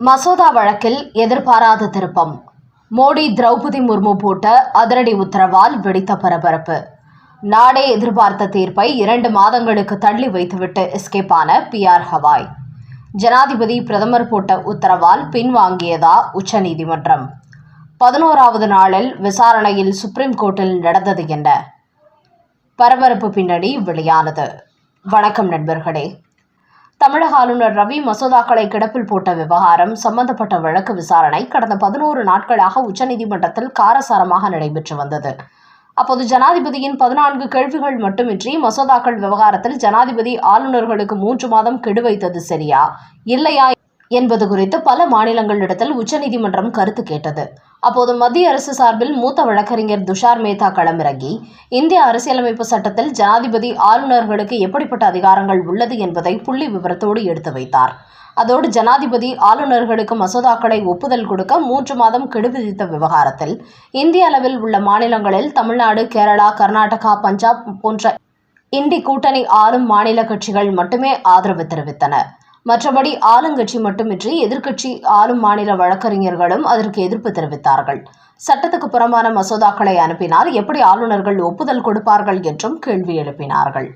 மசோதா வழக்கில் எதிர்பாராத திருப்பம். மோடி திரௌபதி முர்மு போட்ட அதிரடி உத்தரவால் வெடித்த பரபரப்பு. நாடே எதிர்பார்த்த தீர்ப்பை இரண்டு மாதங்களுக்கு தள்ளி வைத்துவிட்டு எஸ்கேப் ஆன பிஆர் ஹவாய். ஜனாதிபதி பிரதமர் போட்ட உத்தரவால் பின்வாங்கியதா உச்சநீதிமன்றம். பதினோராவது நாளில் விசாரணையில் சுப்ரீம் கோர்ட்டில் நடந்தது என்ன? பரபரப்பு பின்னணி வெளியானது. வணக்கம் நண்பர்களே. தமிழக ஆளுநர் ரவி மசோதாக்களை கிடப்பில் போட்ட விவகாரம் சம்பந்தப்பட்ட வழக்கு விசாரணை கடந்த பதினோரு நாட்களாக உச்சநீதிமன்றத்தில் காரசாரமாக நடைபெற்று வந்தது. அப்போது ஜனாதிபதியின் பதினான்கு கேள்விகள் மட்டுமின்றி மசோதாக்கள் விவகாரத்தில் ஜனாதிபதி ஆளுநர்களுக்கு மூன்று மாதம் கெடு வைத்தது சரியா இல்லையா என்பது குறித்து பல மாநிலங்களிடத்தில் உச்சநீதிமன்றம் கருத்து கேட்டது. அப்போது மத்திய அரசு சார்பில் மூத்த வழக்கறிஞர் துஷார் மேத்தா களமிறங்கி இந்திய அரசியலமைப்பு சட்டத்தில் ஜனாதிபதி ஆளுநர்களுக்கு எப்படிப்பட்ட அதிகாரங்கள் உள்ளது என்பதை புள்ளி விவரத்தோடு எடுத்து வைத்தார். அதோடு ஜனாதிபதி ஆளுநர்களுக்கு மசோதாக்களை ஒப்புதல் கொடுக்க மூன்று மாதம் கெடு விதித்த விவகாரத்தில் இந்திய அளவில் உள்ள மாநிலங்களில் தமிழ்நாடு கேரளா கர்நாடகா பஞ்சாப் போன்ற இந்தி கூட்டணி ஆளும் மாநில கட்சிகள் மட்டுமே ஆதரவு தெரிவித்தன. மற்றபடி ஆளுங்கட்சி மட்டுமின்றி எதிர்க்கட்சி ஆளும் மாநில வழக்கறிஞர்களும் அதற்கு எதிர்ப்பு தெரிவித்தார்கள். சட்டத்துக்கு புறம்பான மசோதாக்களை அனுப்பினால் எப்படி ஆளுநர்கள் ஒப்புதல் கொடுப்பார்கள் என்றும் கேள்வி எழுப்பினார்கள்.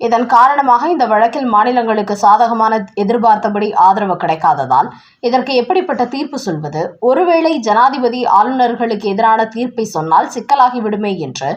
இதன் காரணமாக இந்த வழக்கில் மாநிலங்களுக்கு சாதகமான எதிர்பார்த்தபடி ஆதரவு கிடைக்காததால் இதற்கு எப்படிப்பட்ட தீர்ப்பு சொல்வது? ஒருவேளை ஜனாதிபதி ஆளுநர்களுக்கு எதிரான தீர்ப்பை சொன்னால் சிக்கலாகிவிடுமே என்று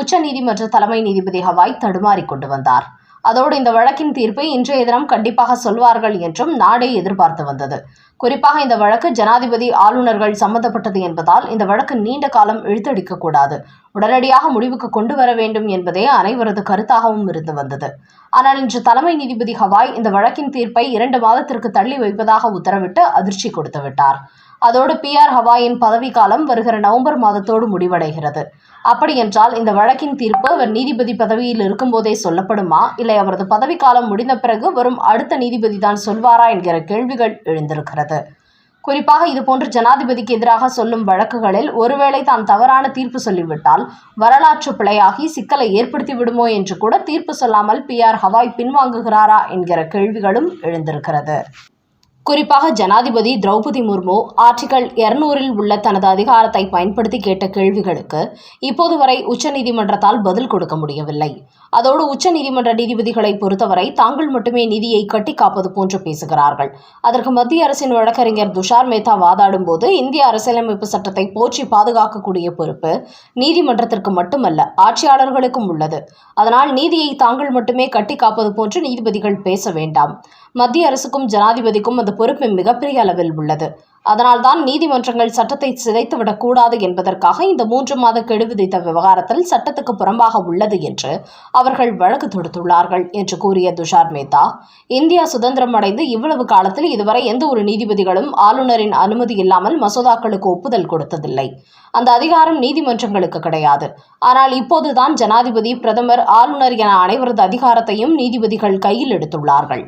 உச்சநீதிமன்ற தலைமை நீதிபதி ஹவாய் தடுமாறிக்கொண்டு வந்தார். அதோடு இந்த வழக்கின் தீர்ப்பை இன்றைய தினம் கண்டிப்பாக சொல்வார்கள் என்றும் நாடே எதிர்பார்த்து வந்தது. குறிப்பாக இந்த வழக்கு ஜனாதிபதி ஆளுநர்கள் சம்பந்தப்பட்டது என்பதால் இந்த வழக்கு நீண்ட காலம் இழுத்தடிக்கக்கூடாது உடனடியாக முடிவுக்கு கொண்டு வர வேண்டும் என்பதே அனைவரது கருத்தாகவும் இருந்து வந்தது. ஆனால் இன்று தலைமை நீதிபதி ஹவாய் இந்த வழக்கின் தீர்ப்பை இரண்டு மாதத்திற்கு தள்ளி வைப்பதாக உத்தரவிட்டு அதிர்ச்சி கொடுத்துவிட்டார் அதோடு பி ஆர் ஹவாயின் பதவிக்காலம் வருகிற நவம்பர் மாதத்தோடு முடிவடைகிறது. அப்படியென்றால் இந்த வழக்கின் தீர்ப்பு அவர் நீதிபதி பதவியில் இருக்கும்போதே சொல்லப்படுமா? இல்லை அவரது பதவிக்காலம் முடிந்த பிறகு வரும் அடுத்த நீதிபதி தான் சொல்வாரா என்கிற கேள்விகள் எழுந்திருக்கிறது. குறிப்பாக இதுபோன்று ஜனாதிபதிக்கு எதிராக சொல்லும் வழக்குகளில் ஒருவேளை தான் தவறான தீர்ப்பு சொல்லிவிட்டால் வரலாற்று பிழையாகி சிக்கலை ஏற்படுத்தி விடுமோ என்று கூட தீர்ப்பு சொல்லாமல் பி ஆர் ஹவாய் பின்வாங்குகிறாரா என்கிற கேள்விகளும் எழுந்திருக்கிறது. குறிப்பாக ஜனாதிபதி திரௌபதி முர்மு ஆர்டிகல் இருநூறில் உள்ள தனது அதிகாரத்தை பயன்படுத்தி கேட்ட கேள்விகளுக்கு இப்போது வரை உச்சநீதிமன்றத்தால் பதில் கொடுக்க முடியவில்லை. அதோடு உச்சநீதிமன்ற நீதிபதிகளை பொறுத்தவரை தாங்கள் மட்டுமே நீதியை கட்டி காப்பது போன்று பேசுகிறார்கள். அதற்கு மத்திய அரசின் வழக்கறிஞர் துஷார் மேத்தா வாதாடும் போது இந்திய அரசியலமைப்பு சட்டத்தை போற்றி பாதுகாக்கக்கூடிய பொறுப்பு நீதிமன்றத்திற்கு மட்டுமல்ல ஆட்சியாளர்களுக்கும் உள்ளது. அதனால் நீதியை தாங்கள் மட்டுமே கட்டி காப்பது போன்று நீதிபதிகள் பேச வேண்டாம். மத்திய அரசுக்கும் ஜனாதிபதிக்கும் அந்த பொறுப்பு மிகப்பெரிய அளவில் உள்ளது. அதனால்தான் நீதிமன்றங்கள் சட்டத்தை சிதைத்துவிடக் கூடாது என்பதற்காக இந்த மூன்று மாத கெடு விதித்த விவகாரத்தில் சட்டத்துக்கு புறம்பாக உள்ளது என்று அவர்கள் வழக்கு தொடுத்துள்ளார்கள் என்று கூறிய துஷார் மேத்தா இந்தியா சுதந்திரம் அடைந்து இவ்வளவு காலத்தில் இதுவரை எந்த ஒரு நீதிபதிகளும் ஆளுநரின் அனுமதி இல்லாமல் மசோதாக்களுக்கு ஒப்புதல் கொடுத்ததில்லை. அந்த அதிகாரம் நீதிமன்றங்களுக்கு கிடையாது. ஆனால் இப்போதுதான் ஜனாதிபதி பிரதமர் ஆளுநர் என அனைவரது அதிகாரத்தையும் நீதிபதிகள் கையில் எடுத்துள்ளார்கள்.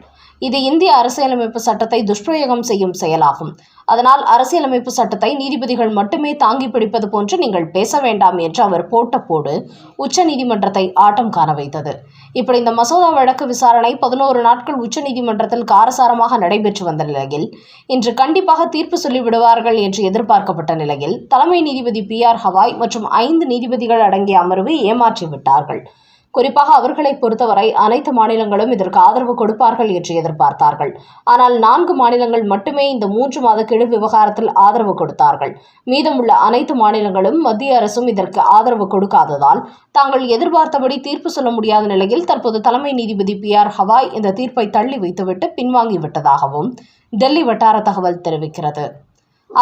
இது இந்திய அரசியலமைப்பு சட்டத்தை துஷ்பிரயோகம் செய்யும் செயலாகும். அதனால் அரசியலமைப்பு சட்டத்தை நீதிபதிகள் மட்டுமே தாங்கி பிடிப்பது போன்று நீங்கள் பேச வேண்டாம் என்று அவர் போட்ட போடு உச்ச நீதிமன்றத்தை ஆட்டம் காண வைத்தது. இப்படி இந்த மசோதா வழக்கு விசாரணை பதினோரு நாட்கள் உச்ச நீதிமன்றத்தில் காரசாரமாக நடைபெற்று வந்த நிலையில் இன்று கண்டிப்பாக தீர்ப்பு சொல்லிவிடுவார்கள் என்று எதிர்பார்க்கப்பட்ட நிலையில் தலைமை நீதிபதி பி ஆர் ஹவாய் மற்றும் ஐந்து நீதிபதிகள் அடங்கிய அமர்வு ஏமாற்றிவிட்டார்கள். குறிப்பாக அவர்களை பொறுத்தவரை அனைத்து மாநிலங்களும் இதற்கு ஆதரவு கொடுப்பார்கள் என்று எதிர்பார்த்தார்கள். ஆனால் நான்கு மாநிலங்கள் மட்டுமே இந்த மூன்று மாத கெடு விவகாரத்தில் ஆதரவு கொடுத்தார்கள். மீதமுள்ள அனைத்து மாநிலங்களும் மத்திய அரசும் இதற்கு ஆதரவு கொடுக்காததால் தாங்கள் எதிர்பார்த்தபடி தீர்ப்பு சொல்ல முடியாத நிலையில் தற்போது தலைமை நீதிபதி பி ஆர் ஹவாய் இந்த தீர்ப்பை தள்ளி வைத்துவிட்டு பின்வாங்கிவிட்டதாகவும் டெல்லி வட்டார தகவல் தெரிவிக்கிறது.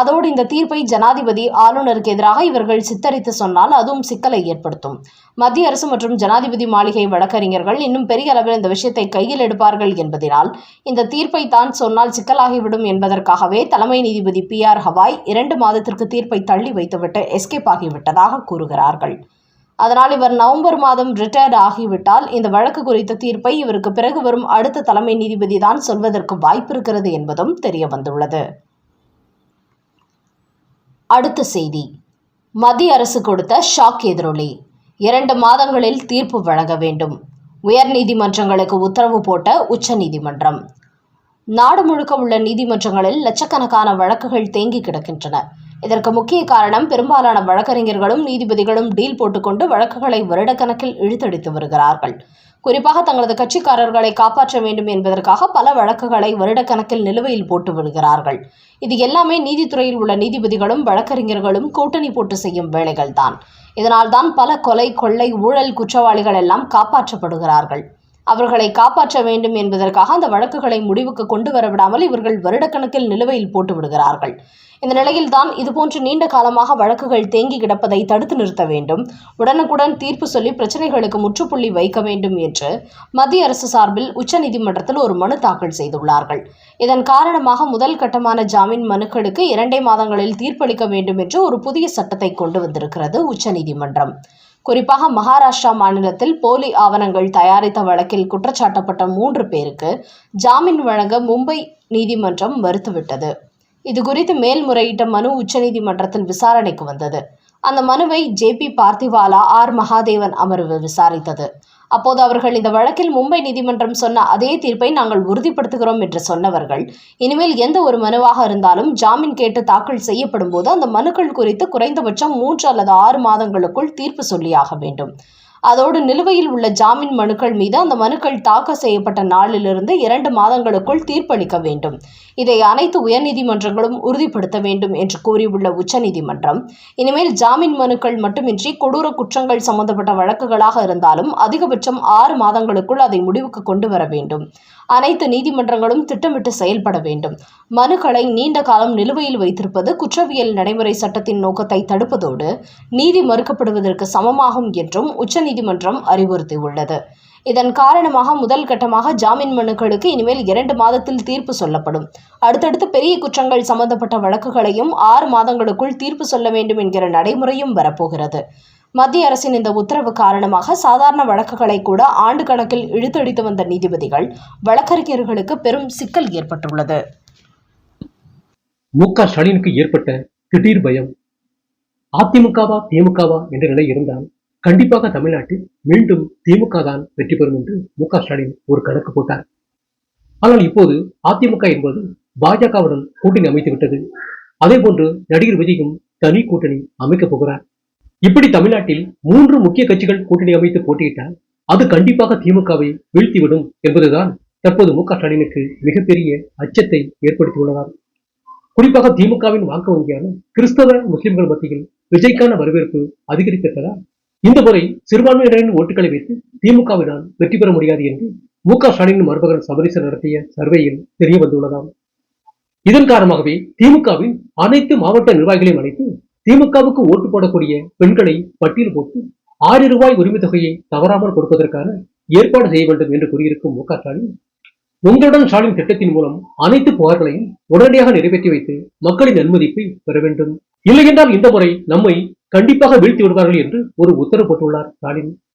அதோடு இந்த தீர்ப்பை ஜனாதிபதி ஆளுநருக்கு எதிராக இவர்கள் சித்தரித்து சொன்னால் அதுவும் சிக்கலை ஏற்படுத்தும். மத்திய அரசு மற்றும் ஜனாதிபதி மாளிகை வழக்கறிஞர்கள் இன்னும் பெரிய அளவில் இந்த விஷயத்தை கையில் எடுப்பார்கள் என்பதனால் இந்த தீர்ப்பை தான் சொன்னால் சிக்கலாகிவிடும் என்பதற்காகவே தலைமை நீதிபதி பி ஆர் ஹவாய் இரண்டு மாதத்திற்கு தீர்ப்பை தள்ளி வைத்துவிட்டு எஸ்கேப் ஆகிவிட்டதாக கூறுகிறார்கள். அதனால் இவர் நவம்பர் மாதம் ரிட்டையர்ட் ஆகிவிட்டால் இந்த வழக்கு குறித்த தீர்ப்பை இவருக்கு பிறகு வரும் அடுத்த தலைமை நீதிபதி தான் சொல்வதற்கு வாய்ப்பு இருக்கிறது என்பதும் தெரிய வந்துள்ளது. அடுத்த செய்தி. மத்திய அரசு கொடுத்த ஷாக் எதிரொலி. இரண்டு மாதங்களில் தீர்ப்பு வழங்க வேண்டும். உயர்நீதிமன்றங்களுக்கு உத்தரவு போட்ட உச்சநீதிமன்றம். நாடு முழுக்க உள்ள நீதிமன்றங்களில் லட்சக்கணக்கான வழக்குகள் தேங்கி கிடக்கின்றன. இதற்கு முக்கிய காரணம் பெரும்பாலான வழக்கறிஞர்களும் நீதிபதிகளும் டீல் போட்டுக்கொண்டு வழக்குகளை வருடக்கணக்கில் இழுத்தடித்து வருகிறார்கள். குறிப்பாக தங்களது கட்சிக்காரர்களை காப்பாற்ற வேண்டும் என்பதற்காக பல வழக்குகளை வருடக்கணக்கில் நிலுவையில் போட்டு விடுகிறார்கள். இது எல்லாமே நீதித்துறையில் உள்ள நீதிபதிகளும் வழக்கறிஞர்களும் கூட்டணி போட்டு செய்யும் வேலைகள்தான். இதனால்தான் பல கொலை கொள்ளை ஊழல் குற்றவாளிகள் எல்லாம் காப்பாற்றப்படுகிறார்கள். அவர்களை காப்பாற்ற வேண்டும் என்பதற்காக அந்த வழக்குகளை முடிவுக்கு கொண்டு வரவிடாமல் இவர்கள் வருடக்கணக்கில் நிலுவையில் போட்டு விடுகிறார்கள். இந்த நிலையில்தான் இதுபோன்று நீண்ட காலமாக வழக்குகள் தேங்கி கிடப்பதை தடுத்து நிறுத்த வேண்டும். உடனுக்குடன் தீர்ப்பு சொல்லி பிரச்சனைகளுக்கு முற்றுப்புள்ளி வைக்க வேண்டும் என்று மத்திய அரசு சார்பில் உச்சநீதிமன்றத்தில் ஒரு மனு தாக்கல் செய்துள்ளார்கள். இதன் காரணமாக முதல் கட்டமான ஜாமீன் மனுக்களுக்கு இரண்டே மாதங்களில் தீர்ப்பளிக்க வேண்டும் என்று ஒரு புதிய சட்டத்தை கொண்டு வந்திருக்கிறது உச்சநீதிமன்றம். குறிப்பாக மகாராஷ்டிரா மாநிலத்தில் போலி ஆவணங்கள் தயாரித்த வழக்கில் குற்றச்சாட்டப்பட்ட மூன்று பேருக்கு ஜாமீன் வழங்க மும்பை நீதிமன்றம் மறுத்துவிட்டது. இது குறித்து மேல்முறையீட்ட மனு உச்சநீதிமன்றத்தில் விசாரணைக்கு வந்தது. அந்த மனுவை J B Pardiwala R Mahadevan அமர்வு விசாரித்தது. அப்போது அவர்கள் இந்த வழக்கில் மும்பை நீதிமன்றம் சொன்ன அதே தீர்ப்பை நாங்கள் உறுதிப்படுத்துகிறோம் என்று சொன்னவர்கள் இனிமேல் எந்த ஒரு மனுவாக இருந்தாலும் ஜாமீன் கேட்டு தாக்கல் செய்யப்படும் போது அந்த மனுக்கள் குறித்து குறைந்தபட்சம் மூன்று அல்லது ஆறு மாதங்களுக்குள் தீர்ப்பு சொல்லியாக வேண்டும். அதோடு நிலுவையில் உள்ள ஜாமீன் மனுக்கள் மீது அந்த மனுக்கள் தாக்கல் செய்யப்பட்ட நாளிலிருந்து இரண்டு மாதங்களுக்குள் தீர்ப்பளிக்க வேண்டும். இதை அனைத்து உயர்நீதிமன்றங்களும் உறுதிப்படுத்த வேண்டும் என்று கூறியுள்ள உச்சநீதிமன்றம் இனிமேல் ஜாமீன் மனுக்கள் மட்டுமின்றி கொடூர குற்றங்கள் சம்பந்தப்பட்ட வழக்குகளாக இருந்தாலும் அதிகபட்சம் ஆறு மாதங்களுக்குள் அதை முடிவுக்கு கொண்டு வர வேண்டும். அனைத்து நீதிமன்றங்களும் திட்டமிட்டு செயல்பட வேண்டும். மனுக்களை நீண்ட காலம் நிலுவையில் வைத்திருப்பது குற்றவியல் நடைமுறை சட்டத்தின் நோக்கத்தை தடுப்பதோடு நீதி மறுக்கப்படுவதற்கு சமமாகும் என்றும் உச்சநீதிமன்றம் அறிவுறுத்தியுள்ளது. இதன் காரணமாக முதல் கட்டமாக ஜாமீன் மனுக்களுக்கு இனிமேல் இரண்டு மாதத்தில் தீர்ப்பு சொல்லப்படும். அடுத்தடுத்து பெரிய குற்றங்கள் சம்பந்தப்பட்ட வழக்குகளையும் ஆறு மாதங்களுக்குள் தீர்ப்பு சொல்ல வேண்டும் என்கிற நடைமுறையும் வரப்போகிறது. மத்திய அரசின் இந்த உத்தரவு காரணமாக சாதாரண வழக்குகளை கூட ஆண்டு கணக்கில் இழுத்தடித்து வந்த நீதிபதிகள் வழக்கறிஞர்களுக்கு பெரும் சிக்கல் ஏற்பட்டுள்ளது. மு க. ஸ்டாலினுக்கு ஏற்பட்ட திடீர் பயம் அதிமுகவா திமுகவா என்ற நிலை இருந்தால் கண்டிப்பாக தமிழ்நாட்டில் மீண்டும் திமுக தான் வெற்றி பெறும் என்று மு ஸ்டாலின் ஒரு கணக்கு போட்டார். ஆனால் இப்போது அதிமுக என்பது பாஜகவுடன் கூட்டணி அமைத்து விட்டது. அதே போன்று நடிகர் விஜயும் தனி கூட்டணி அமைக்கப் போகிறார். இப்படி தமிழ்நாட்டில் மூன்று முக்கிய கட்சிகள் கூட்டணி அமைத்து போட்டியிட்டால் அது கண்டிப்பாக திமுகவை வீழ்த்திவிடும் என்பதுதான் தற்போது மு க ஸ்டாலினுக்கு மிகப்பெரிய அச்சத்தை ஏற்படுத்தியுள்ளதார் குறிப்பாக திமுகவின் வாக்கு வங்கியான கிறிஸ்தவ முஸ்லிம்கள் மத்தியில் விஜய்க்கான வரவேற்பு அதிகரித்திருப்பதால் இந்த முறை சிறுபான்மையினரின் ஓட்டுகளை வைத்து திமுகவினால் வெற்றி பெற முடியாது என்று மு க ஸ்டாலின் மருமகன் சபரிசன் நடத்திய சர்வேயில் தெரிய வந்துள்ளதாம். இதன் காரணமாகவே திமுகவின் அனைத்து மாவட்ட நிர்வாகிகளையும் அழைத்து திமுகவுக்கு ஓட்டு போடக்கூடிய பெண்களை பட்டியல் போட்டு ஆயிரம் ரூபாய் உரிமை தொகையை தவறாமல் கொடுப்பதற்கான ஏற்பாடு செய்ய வேண்டும் என்று கூறியிருக்கும் மு க ஸ்டாலின் உங்களுடன் ஸ்டாலின் திட்டத்தின் மூலம் அனைத்து புகார்களையும் உடனடியாக நிறைவேற்றி வைத்து மக்களின் அனுமதிப்பை பெற வேண்டும். இல்லையென்றால் இந்த முறை நம்மை கண்டிப்பாக வீழ்த்தி விடுவார்கள் என்று ஒரு உத்தரவு போட்டுள்ளார் ஸ்டாலின்